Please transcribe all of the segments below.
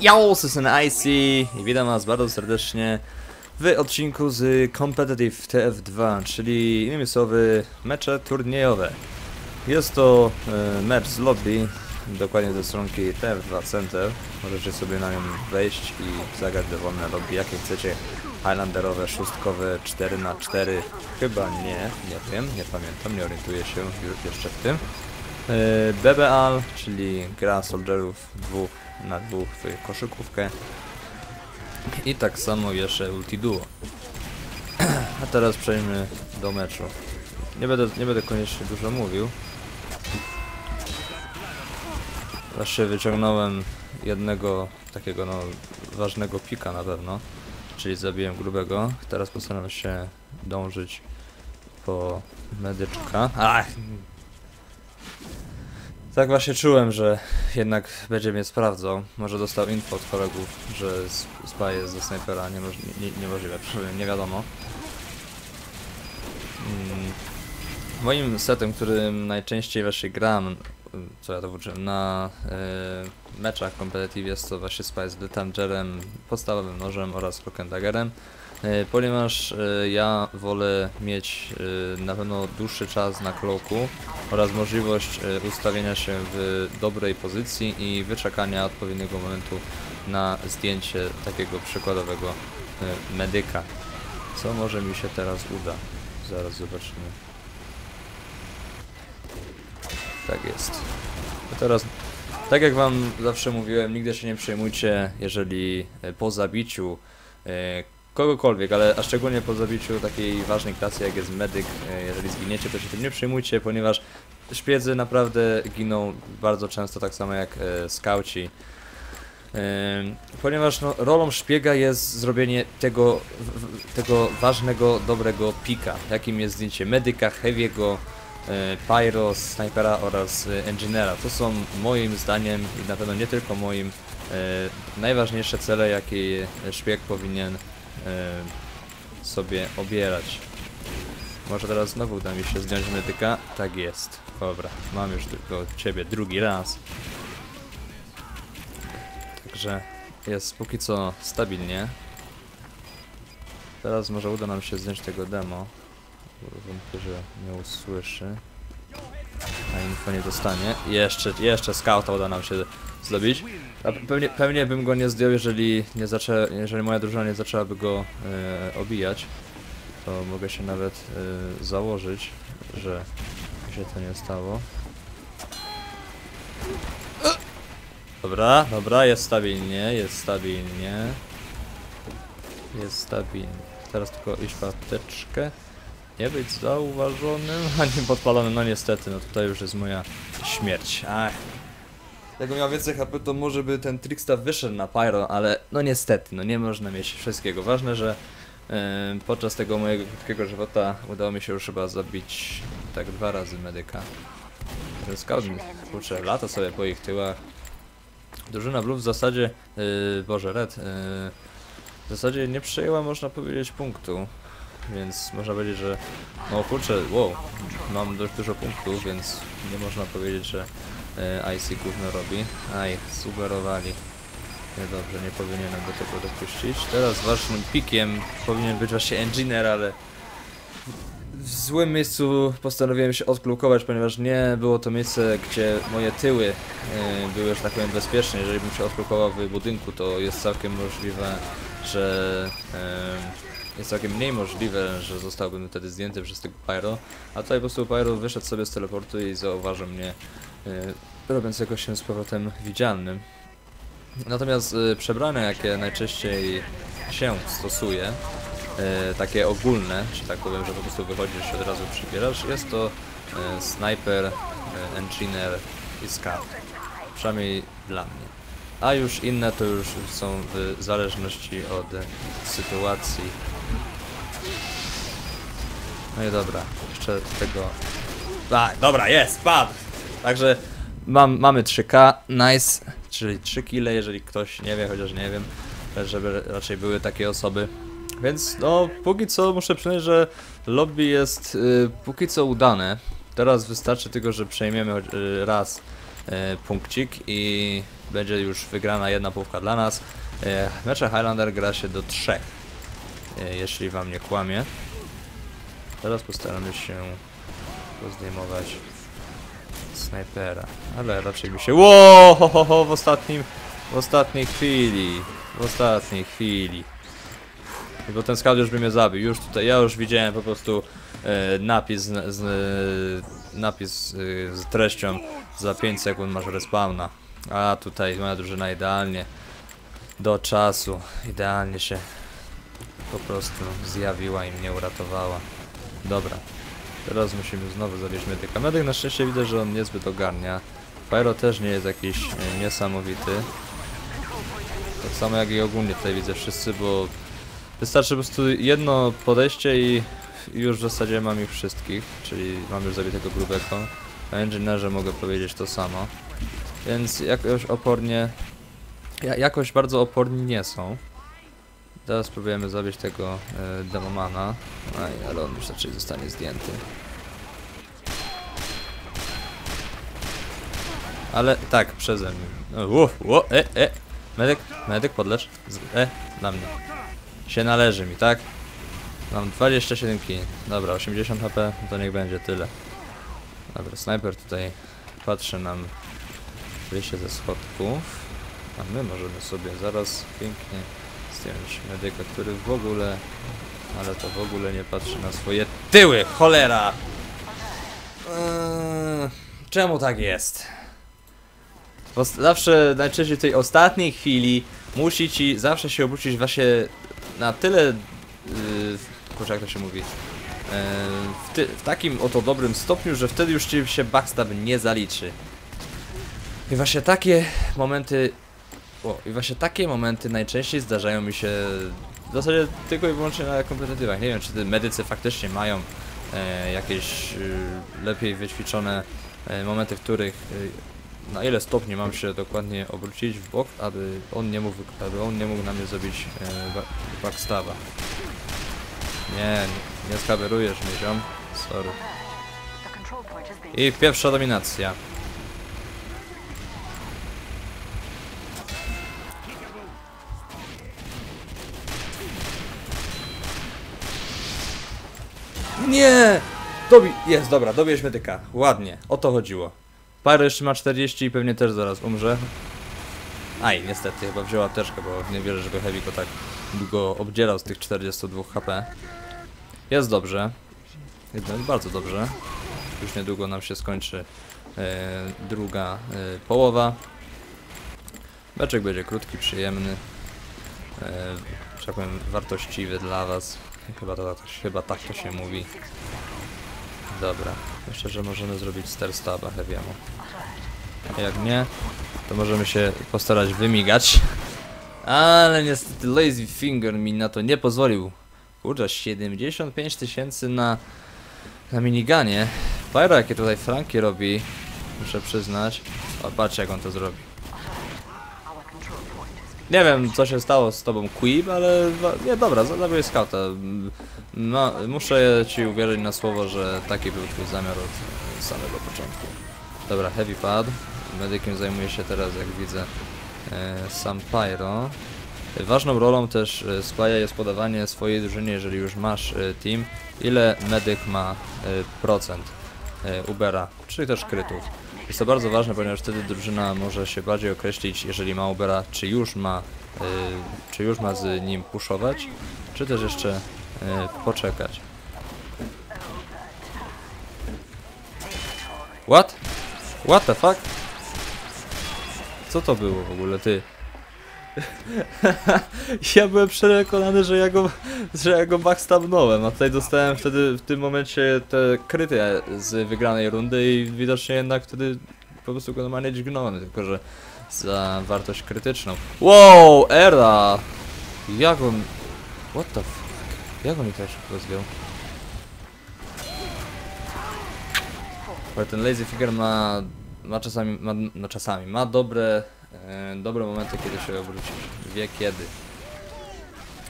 Yo, jestem IC i witam was bardzo serdecznie w odcinku z Competitive TF2, czyli innymi słowy mecze turniejowe. Jest to e, mecz z lobby, dokładnie ze stronki TF2 Center. Możecie sobie na nią wejść i zagrać dowolne lobby, jakie chcecie. Highlanderowe, szóstkowe, 4 na 4 Chyba nie, nie wiem, nie pamiętam, nie orientuję się już jeszcze w tym. E, BBAL, czyli gra soldierów dwóch na dwóch w koszykówkę. I tak samo jeszcze Ulti Duo. A teraz przejdźmy do meczu. Nie będę, nie będę koniecznie dużo mówił. Właśnie wyciągnąłem jednego takiego no ważnego pika na pewno. Czyli zabiłem grubego. Teraz postaram się dążyć po medyczka. Ach! Tak właśnie czułem, że jednak będzie mnie sprawdzał. Może dostał info od kolegów, że s- spy jest ze snajpera. Niemoż nie, niemożliwe, nie wiadomo. Mm. Moim setem, którym najczęściej właśnie gram, co ja to włączyłem, na y, meczach competitive jest to właśnie Spy z Detangerem, podstawowym nożem oraz Cloak and Daggerem. Y, Ponieważ y, ja wolę mieć y, na pewno dłuższy czas na kloku oraz możliwość ustawienia się w dobrej pozycji i wyczekania odpowiedniego momentu na zdjęcie takiego przykładowego medyka. Co może mi się teraz uda? Zaraz zobaczymy. Tak jest. A teraz, tak jak wam zawsze mówiłem, nigdy się nie przejmujcie, jeżeli e, po zabiciu e, kogokolwiek, ale a szczególnie po zabiciu takiej ważnej klasy jak jest medyk, e, jeżeli zginiecie, to się tym nie przejmujcie, ponieważ szpiedzy naprawdę giną bardzo często tak samo jak e, skauci. Ponieważ no, rolą szpiega jest zrobienie tego, tego ważnego, dobrego pika, jakim jest zdjęcie medyka, heavy'ego, e, pyro, snajpera oraz e, engineera. To są moim zdaniem i na pewno nie tylko moim najważniejsze cele, jakie szpieg powinien sobie obierać. Może teraz znowu uda mi się zdjąć medyka? Tak jest. Dobra, mam już tylko ciebie drugi raz. Także jest póki co stabilnie. Teraz może uda nam się zdjąć tego demo. Wątpię, że nie usłyszy. A info nie dostanie. Jeszcze, jeszcze scouta uda nam się pe- pewnie, pewnie bym go nie zdjął, jeżeli, nie zaczę, jeżeli moja drużyna nie zaczęłaby go e, obijać. To mogę się nawet e, założyć, że się to nie stało. Dobra, dobra, jest stabilnie, jest stabilnie. Jest stabilnie. Teraz tylko iść w apteczkę. Nie być zauważonym, ani podpalonym, no niestety, no tutaj już jest moja śmierć. Ach. Jakbym miał więcej HP, to może by ten Trickstaff wyszedł na Pyro, ale no niestety, no nie można mieć wszystkiego. Ważne, że em, podczas tego mojego krótkiego żywota udało mi się już chyba zabić tak dwa razy medyka. Ten scout kurczę, lata sobie po ich tyłach. Drużyna Blue w zasadzie, yy, Boże, Red, yy, w zasadzie nie przejęła, można powiedzieć, punktu. Więc można powiedzieć, że no kurczę, wow, mam dość dużo punktów, więc nie można powiedzieć, że yy, IC gówno robi. Aj, sugerowali. Niedobrze, nie powinienem do tego dopuścić. Teraz ważnym pikiem powinien być właśnie Engineer, ale w złym miejscu postanowiłem się odklukować, ponieważ nie było to miejsce, gdzie moje tyły e, były, że tak powiem, bezpieczne. Jeżeli bym się odklukował w budynku, to jest całkiem możliwe, że e, jest całkiem mniej możliwe, że zostałbym wtedy zdjęty przez tego Pyro. A tutaj po prostu Pyro wyszedł sobie z teleportu i zauważył mnie, e, robiąc jakoś się z powrotem widzialnym. Natomiast e, przebrania, jakie najczęściej się stosuje, e, takie ogólne, czy tak powiem, że po prostu wychodzisz od razu przybierasz, jest to sniper, engineer i scout. Przynajmniej dla mnie. A już inne to już są w zależności od sytuacji. No i dobra, jeszcze tego... A, dobra, jest, padł! Także mam, mamy 3K, nice, czyli 3 kile, jeżeli ktoś nie wie, chociaż nie wiem, żeby raczej były takie osoby. Więc no, póki co muszę przyznać, że lobby jest y, póki co udane. Teraz wystarczy tylko, że przejmiemy y, raz y, punkcik i będzie już wygrana jedna połówka dla nas. E, mecze Highlander gra się do trzech, e, jeśli wam nie kłamie. Teraz postaramy się pozdejmować snajpera, ale raczej mi się... Ło, w ostatnim, w ostatniej chwili, w ostatniej chwili. I Bo ten scout już by mnie zabił, już tutaj, ja już widziałem po prostu e, napis, z, z, napis e, z treścią za 5 sekund masz respawna. A tutaj moja drużyna idealnie do czasu, idealnie się po prostu zjawiła i mnie uratowała. Dobra, teraz musimy znowu zawieźć medyka. Medyk na szczęście widzę, że on niezbyt ogarnia. Pyro też nie jest jakiś e, niesamowity. Tak samo jak i ogólnie tutaj widzę wszyscy, bo wystarczy po prostu jedno podejście i już w zasadzie mam ich wszystkich, czyli mam już zabitego grubego. Na Engineerze mogę powiedzieć to samo. Więc jakoś opornie... Ja, jakoś bardzo oporni nie są. Teraz spróbujemy zabić tego e, demomana. Aj, ale on już raczej zostanie zdjęty. Ale tak, przeze mnie. O, Uf, ło, e, e. Medyk, medyk, podlecz. Z, e, na mnie. Się należy mi, tak? Mam 27 kili. Dobra, 80 HP, to niech będzie tyle. Dobra, snajper tutaj patrzy nam wyjście ze schodków. A my możemy sobie zaraz pięknie zdjąć medyka, który w ogóle, ale to w ogóle nie patrzy na swoje tyły, cholera! Eee, czemu tak jest? Bo zawsze, najczęściej w tej ostatniej chwili musi ci zawsze się obrócić właśnie na tyle, yy, kurczę jak to się mówi, Eee, w, ty, w takim oto dobrym stopniu, że wtedy już ci się backstab nie zaliczy. I właśnie takie momenty, o, i właśnie takie momenty najczęściej zdarzają mi się w zasadzie tylko i wyłącznie na kompetytywach. Nie wiem, czy te medycy faktycznie mają e, jakieś y, lepiej wyćwiczone e, momenty, w których y, na ile stopni mam się dokładnie obrócić w bok, aby on nie mógł, aby on nie mógł na mnie zrobić e, ba- backstaba. Nie, nie, nie skawerujesz mnie, ziom. Sorry. I pierwsza dominacja. Nie! Dobi... Jest, dobra, dobierz medyka. Ładnie, o to chodziło. Pyro jeszcze ma 40 i pewnie też zaraz umrze. Aj, niestety, chyba wzięła apteczkę, bo nie wierzę, żeby Heavy go tak go obdzierał z tych 42 HP. Jest dobrze. Jednak bardzo dobrze. Już niedługo nam się skończy e, druga e, połowa. Meczek będzie krótki, przyjemny. Powiem, wartościwy dla Was. Chyba, to, chyba tak to się mówi. Dobra, myślę, że możemy zrobić Star Staba Heavy'emu. A jak nie, to możemy się postarać wymigać. Ale niestety Lazy Finger mi na to nie pozwolił. Kurczę, 75 tysięcy na, na miniganie. Pyro jakie tutaj franki robi, muszę przyznać. O, jak on to zrobi. Nie wiem co się stało z tobą Quib, ale nie dobra, zabiłeś skauta. No, muszę ci uwierzyć na słowo, że taki był twój zamiar od samego początku. Dobra, heavy pad. Medykiem zajmuje się teraz, jak widzę, e, sam Pyro. E, Ważną rolą też e, Spy'a jest podawanie swojej drużynie, jeżeli już masz e, team, ile medyk ma procent Ubera, czy też krytów. Jest to bardzo ważne, ponieważ wtedy drużyna może się bardziej określić, jeżeli ma Ubera, czy już ma, y, czy już ma z nim puszować, czy też jeszcze y, poczekać. What? What the fuck? Co to było w ogóle, ty? ja byłem przekonany, że ja go, że ja go backstabnąłem, a tutaj dostałem wtedy w tym momencie te kryty z wygranej rundy i widocznie jednak wtedy po prostu go normalnie dźgnąłem, tylko że za wartość krytyczną. Wow, era! Jak on... What the fuck? Jak on ich tak szybko? Ale ten Lazy Figure ma, ma czasami, ma, no czasami, ma dobre, dobre momenty, kiedy się obrócić. Wie kiedy.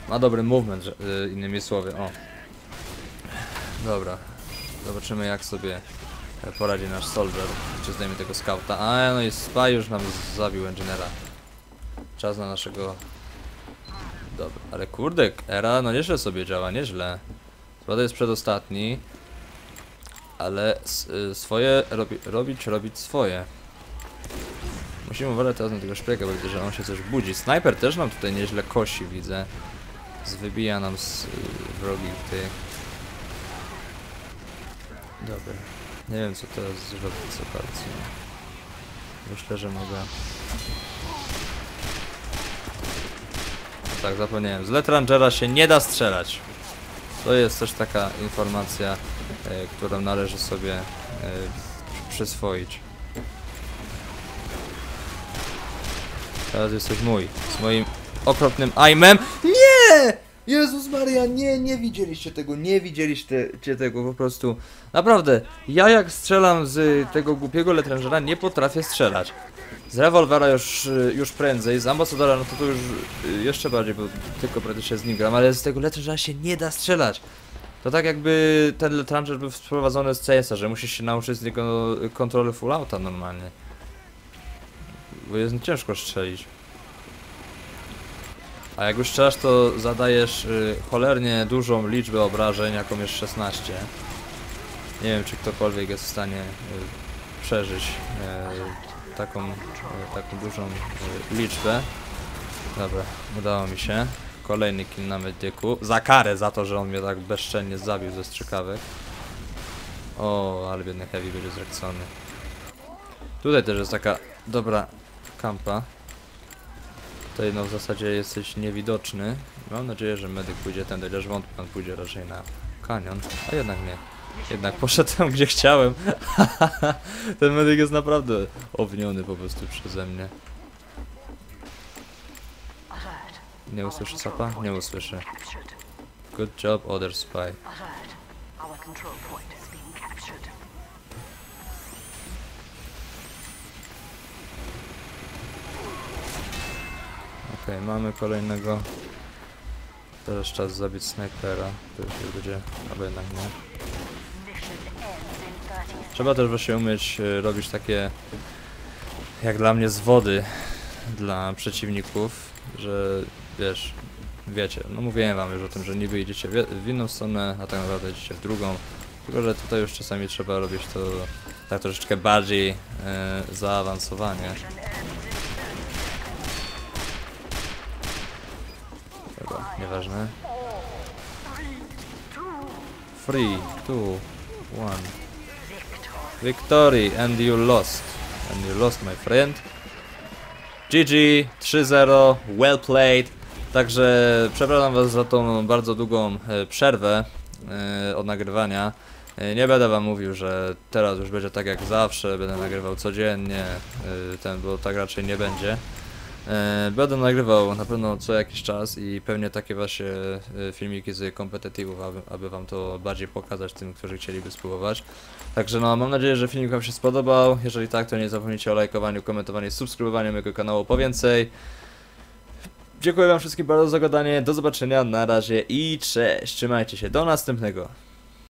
Ma dobry movement, że, e, innymi słowy, o. Dobra. Zobaczymy jak sobie e, poradzi nasz soldier, czy zdejmie tego skauta. A no i spy już nam zabił engineera. Czas na naszego... Dobra, ale kurde, era no nieźle sobie działa, nieźle. Chyba jest przedostatni. Ale swoje robi, robić, robić swoje. Musimy uważać teraz na tego szpiega, bo widzę, że on się coś budzi. Snajper też nam tutaj nieźle kosi, widzę. Zwybija nam z y, wrogich tych. Dobra. Nie wiem co teraz zrobić z operacji. Myślę, że mogę. Tak, zapomniałem. Z Letrangera się nie da strzelać. To jest też taka informacja, e, którą należy sobie e, przyswoić. Teraz jesteś mój. Z moim okropnym aimem. Nie! Jezus Maria, nie, nie widzieliście tego, nie widzieliście tego po prostu. Naprawdę, ja jak strzelam z tego głupiego letrangera nie potrafię strzelać. Z rewolwera już, już prędzej, z ambasadora no to, to już y, jeszcze bardziej, bo tylko praktycznie z nim gram, ale z tego letrangera się nie da strzelać. To tak jakby ten letranger był sprowadzony z CS-a, że musisz się nauczyć z niego kontroli full auta normalnie. Bo jest ciężko strzelić. A jak już strzelasz, to zadajesz y, cholernie dużą liczbę obrażeń, jaką jest 16. Nie wiem, czy ktokolwiek jest w stanie y, przeżyć y, taką, y, taką dużą y, liczbę. Dobra, udało mi się. Kolejny kill na medyku. Za karę za to, że on mnie tak bezczelnie zabił ze strzykawek. O, ale biedny Heavy będzie zrekcony. Tutaj też jest taka dobra kampa. Tutaj no w zasadzie jesteś niewidoczny. Mam nadzieję, że medyk pójdzie ten, chociaż wątpię, pójdzie raczej na kanion. A jednak nie. Jednak poszedł tam, gdzie chciałem. ten medyk jest naprawdę owniony po prostu przeze mnie. Nie usłyszy sapa? Nie usłyszy. Good job, other spy. Okej, mamy kolejnego. Teraz czas zabić snajpera. To już nie będzie, albo jednak nie. Mission ends in 30 Trzeba też właśnie umieć e, robić takie, jak dla mnie, zwody dla przeciwników, że wiesz, wiecie, no mówiłem wam już o tym, że niby idziecie w inną stronę, a tak naprawdę idziecie w drugą. Tylko, że tutaj już czasami trzeba robić to tak troszeczkę bardziej e, zaawansowanie. Dobra, nieważne. Three, two, one. Victory and you lost. And you lost my friend. GG 3-0, well played. Także przepraszam was za tą bardzo długą e, przerwę e, od nagrywania. E, nie będę wam mówił, że teraz już będzie tak jak zawsze, będę nagrywał codziennie, ten, bo tak raczej nie będzie. E, Będę nagrywał na pewno co jakiś czas i pewnie takie właśnie e, filmiki z kompetytywów, aby, aby wam to bardziej pokazać tym, którzy chcieliby spróbować. Także no, mam nadzieję, że filmik wam się spodobał. Jeżeli tak, to nie zapomnijcie o lajkowaniu, komentowaniu i subskrybowaniu mojego kanału po więcej. Dziękuję wam wszystkim bardzo za oglądanie, do zobaczenia, na razie i cześć, trzymajcie się, do następnego.